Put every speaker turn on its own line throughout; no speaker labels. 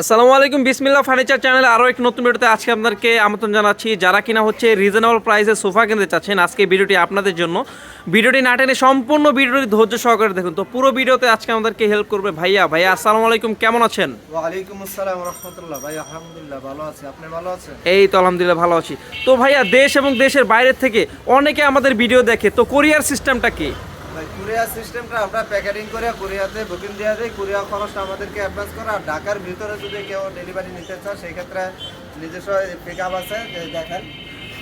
আসসালামু আলাইকুম বিসমিল্লাহ ফার্নিচার চ্যানেলে আরও এক নতুন ভিডিওতে আজকে আপনাদেরকে আমন্ত্রণ জানাচ্ছি। যারা কিনা হচ্ছে রিজনেবল প্রাইসে সোফা কিনতে চাচ্ছেন আজকে ভিডিওটি আপনাদের জন্য। ভিডিওটি না টেনে সম্পূর্ণ ভিডিওটি ধৈর্য সহকারে দেখুন। তো পুরো ভিডিওতে আজকে আমাদেরকে হেল্প করবে ভাইয়া। ভাইয়া আসসালামু আলাইকুম কেমন আছেন?
ওয়ালাইকুম আসসালাম রহমতুল্লাহ। ভাই আলহামদুলিল্লাহ ভালো আছি। আপনি ভালো আছেন?
এই তো আলহামদুলিল্লাহ ভালো আছি। তো ভাইয়া দেশ এবং দেশের বাইরের থেকে অনেকে আমাদের ভিডিও দেখে। তো কোরিয়ার সিস্টেমটা কি?
ভাই কুরিয়ার সিস্টেমটা আমরা প্যাকেটিং করে কুরিয়াতে বুকিং দেওয়া দিই। কুরিয়ার খরচটা আমাদেরকে অ্যাডভান্স করে। আর ঢাকার ভিতরে যদি কেউ ডেলিভারি নিতে চায় সেই ক্ষেত্রে নিজস্ব পিক আপ আছে দেখেন।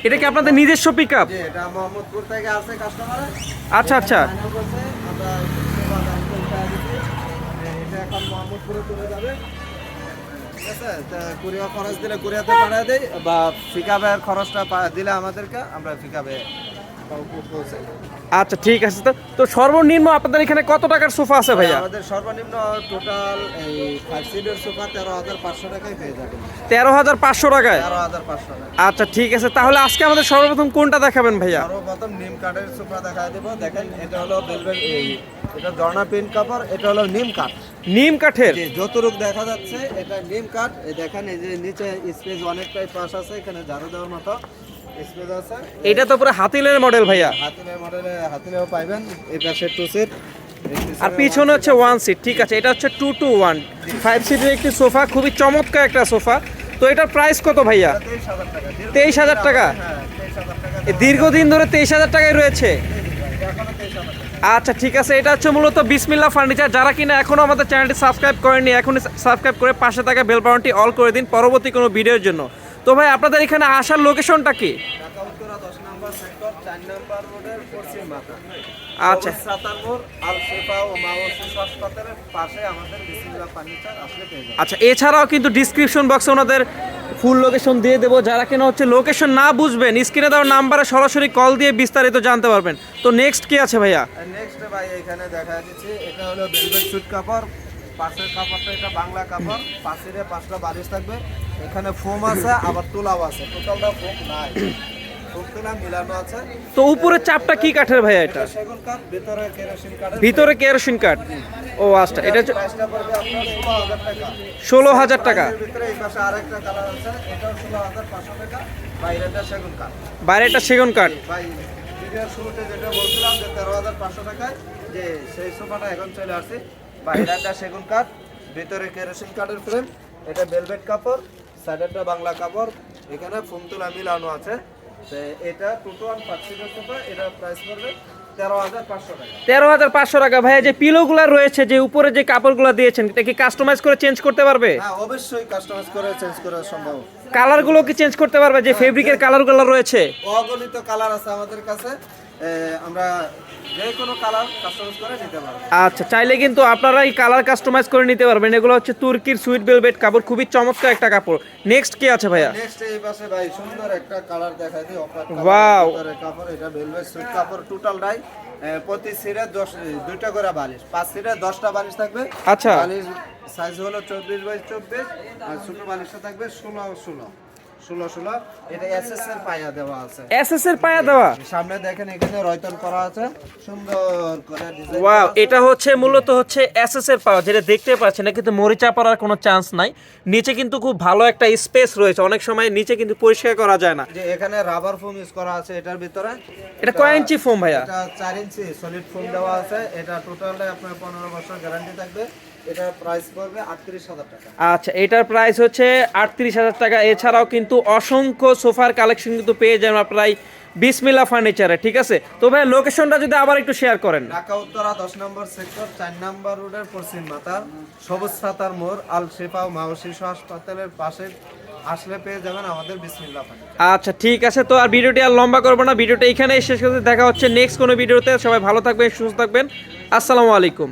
এটা কি আপনাদের নিজস্ব পিক আপ
এটা মোহাম্মদপুর থেকে আসে কাস্টমার
আচ্ছা আচ্ছা।
এটা এখন মোহাম্মদপুরে চলে যাবে। আছে? কুরিয়ার খরচ দিলে কুরিয়াতে পাঠিয়ে দেয় বা আপের খরচটা দিলে আমাদেরকে আমরা দিই।
আচ্ছা ঠিক আছে। তো তো সর্বনিম্ন আপনাদের এখানে কত টাকার সোফা আছে ভাইয়া?
আমাদের সর্বনিম্ন টোটাল এই ফাইভ সিটের সোফা তেরো হাজার পাঁচশো টাকায় পেয়ে যাবেন।
তেরো হাজার পাঁচশো টাকায়?
তেরো হাজার পাঁচশো টাকা
আচ্ছা ঠিক আছে। তাহলে আজকে আমাদের সর্বপ্রথম কোনটা দেখাবেন ভাইয়া?
সর্বপ্রথম নিম কাঠের সোফা দেখা দেবো। দেখেন এটা হলো বেলভেট এই এটা জর্না পেন কাপড় এটা হলো নিম কাঠ।
নিম কাঠের?
যতটুক দেখা যাচ্ছে এটা নিম কাঠ। দেখেন এই যে নিচে স্পেস অনেকটাই পাশ আছে এখানে ঝাড়ু দেওয়ার মতো। স্পেস আছে।
এটা তো পুরো হাতিলের মডেল ভাইয়া।
হাতিলের মডেলে হাতিলেও পাইবেন এই পাশে টু সিট
আর পিছনে হচ্ছে ওয়ান সিট ঠিক আছে এটা হচ্ছে টু টু ওয়ান ফাইভ সিটের একটি সোফা খুবই চমৎকার একটা সোফা। তো এটার প্রাইস কত ভাইয়া?
তেইশ হাজার টাকা।
দীর্ঘদিন ধরে তেইশ হাজার টাকায় রয়েছে। আচ্ছা ঠিক আছে এটা হচ্ছে মূলত বিসমিল্লা ফার্নিচার যারা কিনা এখনও আমাদের চ্যানেলটি সাবস্ক্রাইব করেননি এখনই সাবস্ক্রাইব করে পাশে থাকা বেল বাটনটি অল করে দিন পরবর্তী কোনো ভিডিওর জন্য। তো ভাই আপনাদের এখানে আসার লোকেশনটা কি? আচ্ছা। আচ্ছা এছাড়াও কিন্তু ডিসক্রিপশন বক্সে ওনাদের ফুল লোকেশন দিয়ে দেবো। যারা কিনা হচ্ছে লোকেশন না বুঝবেন স্ক্রিনে দেওয়ার নাম্বারে সরাসরি কল দিয়ে বিস্তারিত জানতে পারবেন। তো নেক্সট কি আছে ভাইয়া?
নেক্সট ভাই এখানে দেখা যাচ্ছে এটা হলো ভেলভেট সুট কাপড়। পাশের কাপড়টা এটা বাংলা কাপড় পাশের পাঁচটা বালিশ থাকবে। এখানে ফোম আছে আবার তুলাও আছে। টোটালটা ফোম নাই।
তো উপরের চাপটা কি কাঠের ভাইয়া এটা?
এটা ভিতরে কেরোসিন
ভিতরে কেরোসিন কাঠ। ও আচ্ছা এটা
ষোলো হাজার টাকা।
টাকা।
বাইরেটা সেগুন কাঠ। শুরুতে যেটা বলছিলাম যে তেরো হাজার পাঁচশো টাকায় যে সেই সোফাটা এখন চলে আসছে। বাইরেটা সেগুন কাঠ ভিতরে কেরোসিন কাঠের ফ্রেম এটা ভেলভেট কাপড় সাইডেরটা বাংলা কাপড় এখানে ফুমতুলা মিলানো আছে। তো এটা টুটু ওয়ান পার্সিডের সোফা এটা প্রাইস পড়বে তেরো হাজার পাঁচশো টাকা।
পাঁচশো টাকা। ভাইয়া যে পিলোগুলো রয়েছে যে উপরে যে কাপড়গুলো দিয়েছেন এটা কি কাস্টমাইজ করে চেঞ্জ করতে পারবে?
হ্যাঁ অবশ্যই কাস্টমাইজ করে চেঞ্জ করা সম্ভব।
কালারগুলো কি চেঞ্জ করতে পারবে? যে ফেব্রিকের কালারগুলো রয়েছে?
অগণিত কালার আছে আমাদের কাছে। আমরা যে কোনো কালার কাস্টমাইজ করে নিতে পারব।
আচ্ছা চাইলে কিন্তু আপনারা এই কালার কাস্টমাইজ করে নিতে পারবেন। এগুলো হচ্ছে তুর্কির সুইট ভেলভেট কাপড় খুবই চমৎকার একটা কাপড়। নেক্সট কি আছে ভাইয়া?
নেক্সট এই পাশে ভাই সুন্দর একটা কালার দেখাই দিই অফার
Wow!
কাপড়। এটা ভেলভেট সুইট কাপড় টোটাল ডাই প্রতি সিরে দশ দুইটা করে বালিশ। পাঁচ সিরে দশটা বালিশ থাকবে।
আচ্ছা।
বালিশ সাইজ হলো চব্বিশ বাই চব্বিশ আর ছোট বালিশটা থাকবে ষোলো ষোলো। ষোলো ষোলো এটা এস এস এর পায়া দেওয়া আছে।
এস এস এর পায়া দেওয়া?
সামনে দেখেন এখানে রয়তন করা আছে। সুন্দর করে
ওয়াও এটা হচ্ছে মূলত হচ্ছে এসএস এর পাওয়া যেটা দেখতে পাচ্ছেন না কিন্তু মরিচা পড়ার কোনো চান্স নাই। নিচে কিন্তু খুব ভালো একটা স্পেস রয়েছে। অনেক সময় নিচে কিন্তু পরিষ্কার করা যায় না।
যে এখানে রাবার ফোম ইউজ করা আছে এটার ভিতরে।
এটা কয় ইঞ্চি ফোম ভাইয়া?
এটা চার ইঞ্চি সলিড ফোম দেওয়া আছে। এটা টোটালটা আপনার পনেরো বছর গ্যারান্টি থাকবে। এটার প্রাইস পড়বে আটত্রিশ হাজার টাকা।
আচ্ছা এটার প্রাইস হচ্ছে আটত্রিশ হাজার টাকা। এছাড়াও কিন্তু অসংখ্য সোফার কালেকশন কিন্তু পেয়ে যাবেন আপনারা বিসমিল্লা ফার্নিচারে ঠিক আছে? তো ভাই লোকেশনটা যদি আবার একটু শেয়ার করেন।
ঢাকা উত্তরা দশ নম্বর সেক্টর চার নম্বর রোডের পশ্চিম মাথা সবুজ সাতার মোড় আল শেফা ও শিশু হাসপাতালের পাশে আসলে পেয়ে যাবেন আমাদের বিসমিল্লা
আচ্ছা ঠিক আছে তো আর ভিডিওটি আর লম্বা করব না ভিডিওটা এখানেই শেষ করতে দেখা হচ্ছে নেক্সট কোনো ভিডিওতে। সবাই ভালো থাকবেন সুস্থ থাকবেন। আসসালামু আলাইকুম।